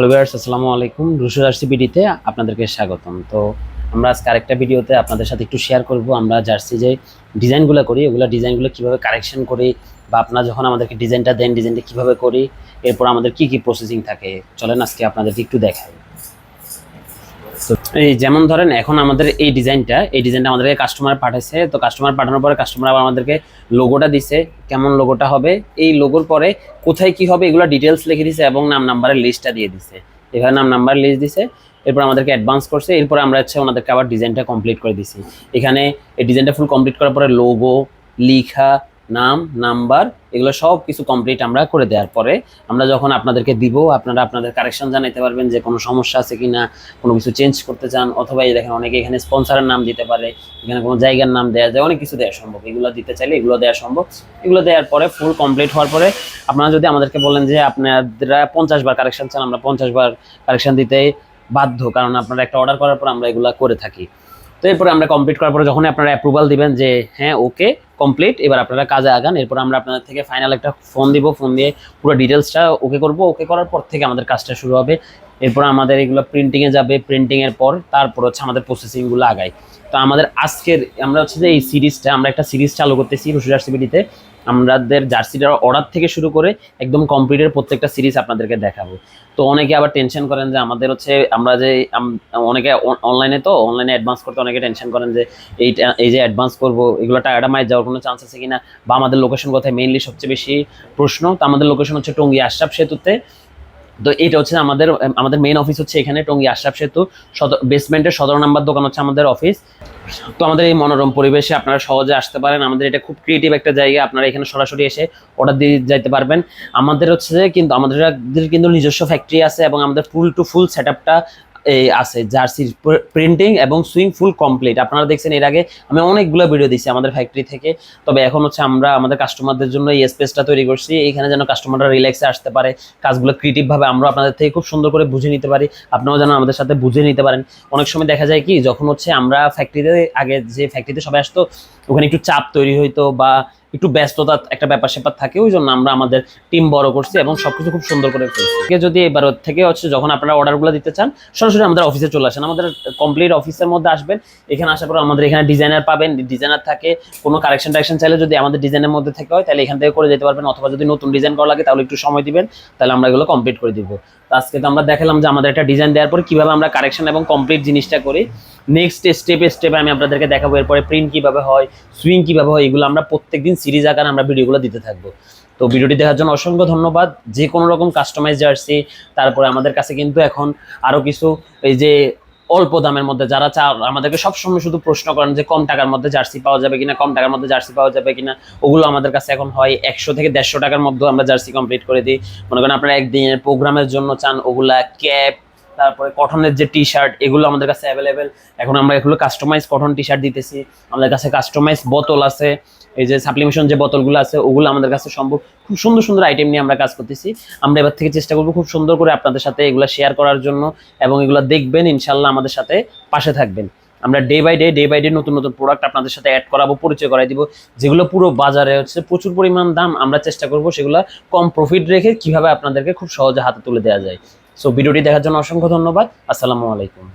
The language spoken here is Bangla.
হ্যালো ভিউয়ার্স আসসালামু আলাইকুম। রুশু ভিডিওতে আপনাদেরকে স্বাগতম। তো আমরা আজকে আরেকটা ভিডিওতে আপনাদের সাথে একটু শেয়ার করব। আমরা জার্সি যে ডিজাইনগুলো করি, ওগুলো ডিজাইনগুলো কীভাবে কারেকশন করি বা আপনারা যখন আমাদেরকে ডিজাইনটা দেন, ডিজাইনটা কীভাবে করি, এরপর আমাদের কি কি প্রসেসিং থাকে, চলেন আজকে আপনাদেরকে একটু দেখাই। এই যেমন ধরেন এখন আমাদের এই ডিজাইনটা এই ডিজাইনটা আমাদেরকে কাস্টমার পাঠাইছে, তো কাস্টমার পাঠানোর পরে কাস্টমার আবার আমাদেরকে লোগোটা দিছে, কেমন লোগোটা হবে, এই লোগোর পরে কোথায় কি হবে এগুলো ডিটেলস লিখে দিছে এবং নাম নাম্বারের লিস্টটা দিয়ে দিছে। এভাবে নাম নাম্বার লিস্ট দিছে, এরপর আমাদেরকে অ্যাডভান্স করছে, এরপর আমরা হচ্ছে ওনাদেরকে আবার ডিজাইনটা কমপ্লিট করে দিছি। এখানে এই ডিজাইনটা ফুল কমপ্লিট করার পরে লোগো লিখা নাম, নাম্বার, এগুলো সব কিছু কমপ্লিট আমরা করে দেওয়ার পরে আমরা যখন আপনাদেরকে দিব, আপনারা আপনাদের কারেকশন জানাইতে পারবেন যে কোনো সমস্যা আছে কি না কোনো কিছু চেঞ্জ করতে চান, অথবা এই দেখেন অনেকে এখানে স্পন্সরের নাম দিতে পারে, এখানে কোনো জায়গার নাম দেওয়া যায়, অনেক কিছু দেওয়া সম্ভব। এগুলো দিতে চাইলে এগুলো দেওয়া সম্ভব। এগুলো দেওয়ার পরে ফুল কমপ্লিট হওয়ার পরে আপনারা যদি আমাদেরকে বলেন যে আপনারা পঞ্চাশ বার কারেকশন চান, আমরা পঞ্চাশ বার কারেকশন দিতে বাধ্য, কারণ আপনারা একটা অর্ডার করার পর আমরা এগুলো করে থাকি। তো এরপরে আমরা কমপ্লিট করার পরে যখন আপনারা অ্যাপ্রুভাল দিবেন যে হ্যাঁ ওকে কমপ্লিট এবার আপনারা কাজে আগান, এরপর আমরা আপনাদের থেকে ফাইনাল একটা ফোন দিব ফোন দিয়ে পুরো ডিটেলসটা ওকে করব। ওকে করার পর থেকে আমাদের কাজটা শুরু হবে। এরপর আমাদের এগুলো প্রিন্টিংয়ে যাবে প্রিন্টিংয়ের পর তারপর হচ্ছে আমাদের প্রসেসিংগুলো আগায়। তো আমাদের আজকের, আমরা হচ্ছে যে এই সিরিজটা আমরা একটা সিরিজ চালু করতেছি রসুরার সিবিডিতে আমাদের জার্সিটার অর্ডার থেকে শুরু করে একদম কমপ্লিটের প্রত্যেকটা সিরিজ আপনাদেরকে দেখাবো। তো অনেকে আবার টেনশন করেন যে আমাদের হচ্ছে, আমরা যে অনেকে অনলাইনে তো অনলাইনে অ্যাডভান্স করতে অনেকে টেনশন করেন যে, এই এই যে অ্যাডভান্স করব, এগুলো টাকাটা মায়ের যাওয়ার কোনো চান্স আছে কিনা বা আমাদের লোকেশন কোথায় মেইনলি সবচেয়ে বেশি প্রশ্ন। তো আমাদের লোকেশন হচ্ছে টঙ্গী আশরাফ সেতুতে। তো এটা হচ্ছে আমাদের আমাদের মেইন অফিস হচ্ছে এখানে টঙ্গী আশরাফ সেতু। বেসমেন্টের সদর নাম্বার দোকান হচ্ছে আমাদের অফিস তো আমাদের এই মনোরম পরিবেশে আপনারা সহজে আসতে পারেন। আমাদের এটা খুব ক্রিয়েটিভ একটা জায়গা। আপনারা এখানে সরাসরি এসে অর্ডার দিয়ে যাইতে পারবেন। আমাদের হচ্ছে কিন্তু, আমাদের কিন্তু নিজস্ব ফ্যাক্টরি আছে এবং আমাদের ফুল টু ফুল সেট আপটা এই আছে, জার্সির প্রিন্টিং এবং সুইং ফুল কমপ্লিট আপনারা দেখছেন এর আগে আমি অনেকগুলো ভিডিও দিচ্ছি আমাদের ফ্যাক্টরি থেকে। তবে এখন হচ্ছে আমরা আমাদের কাস্টমারদের জন্য এই স্পেসটা তৈরি করছি। এখানে যেন কাস্টমাররা রিল্যাক্সে আসতে পারে, কাজগুলো ক্রিয়েটিভভাবে আমরা আপনাদের থেকে খুব সুন্দর করে বুঝে নিতে পারি। আপনারাও যেন আমাদের সাথে বুঝে নিতে পারেন। অনেক সময় দেখা যায় কি, যখন হচ্ছে আমরা ফ্যাক্টরিতে আগে যে ফ্যাক্টরিতে সবাই আসতো, ওখানে একটু চাপ তৈরি হইতো বা একটু ব্যস্ততা একটা ব্যাপার স্যাপার থাকে ওই জন্য আমরা আমাদের টিম বড় করছি এবং সবকিছু খুব সুন্দর করে ফেলছি যদি এবার থেকে হচ্ছে যখন আপনারা অর্ডারগুলো দিতে চান, সরাসরি আমাদের অফিসে চলে আসেন। আমাদের কমপ্লিট অফিসের মধ্যে আসবেন। এখানে আসার পর আমাদের এখানে ডিজাইনার পাবেন ডিজাইনার থাকে। কোনো কারেকশন টারেকশন চাইলে যদি আমাদের ডিজাইনের মধ্যে থেকে হয়, তাহলে এখান থেকে করে যেতে পারবেন। অথবা যদি নতুন ডিজাইন করা লাগে, তাহলে একটু সময় দিবেন, তাহলে আমরা এগুলো কমপ্লিট করে দিব। তো আজকে তো আমরা দেখালাম যে আমাদের একটা ডিজাইন দেওয়ার পর কীভাবে আমরা কারেকশন এবং কমপ্লিট জিনিসটা করি। নেক্সট স্টেপে স্টেপে আমি আপনাদেরকে দেখাবো। এরপরে প্রিন্ট কীভাবে হয় সুইং কীভাবে হয়, এগুলো আমরা প্রত্যেকদিন সিরিজ আকারে আমরা ভিডিওগুলো দিতে থাকব। তো ভিডিওটি দেখার জন্য অসংখ্য ধন্যবাদ। যে কোনো রকম কাস্টমাইজ জার্সি তারপরে আমাদের কাছে কিন্তু এখন আরও কিছু এই যে অল্প দামের মধ্যে যারা চা আমাদেরকে সবসময় শুধু প্রশ্ন করেন যে কম টাকার মধ্যে জার্সি পাওয়া যাবে কিনা, কম টাকার মধ্যে জার্সি পাওয়া যাবে কিনা, ওগুলো আমাদের কাছে এখন হয় একশো থেকে দেড়শো টাকার মধ্যে আমরা জার্সি কমপ্লিট করে দিই। মনে করেন আপনারা একদিনের প্রোগ্রামের জন্য চান, ওগুলা ক্যাপ তারপরে কটনের যে টি শার্ট এগুলো আমাদের কাছে অ্যাভেলেবেল এখন আমরা এগুলো কাস্টমাইজ কটন টি শার্ট দিতেছি। আমাদের কাছে কাস্টমাইজ বোতল আছে। এই যে সাপ্লিমেশন যে বোতলগুলো আছে, ওগুলো আমাদের কাছে সম্ভব। খুব সুন্দর সুন্দর আইটেম নিয়ে আমরা কাজ করতেছি। আমরা এবার থেকে চেষ্টা করব খুব সুন্দর করে আপনাদের সাথে এগুলো শেয়ার করার জন্য এবং এগুলো দেখবেন ইনশাল্লাহ আমাদের সাথে পাশে থাকবেন। আমরা day by day day by day নতুন নতুন প্রোডাক্ট আপনাদের সাথে অ্যাড করাবো, পরিচয় করাই দিব। যেগুলো পুরো বাজারে হচ্ছে প্রচুর পরিমাণ দাম আমরা চেষ্টা করব সেগুলো কম প্রফিট রেখে কীভাবে আপনাদেরকে খুব সহজে হাতে তুলে দেওয়া যায়। সো ভিডিওটি দেখার জন্য অসংখ্য ধন্যবাদ। আসসালামু আলাইকুম।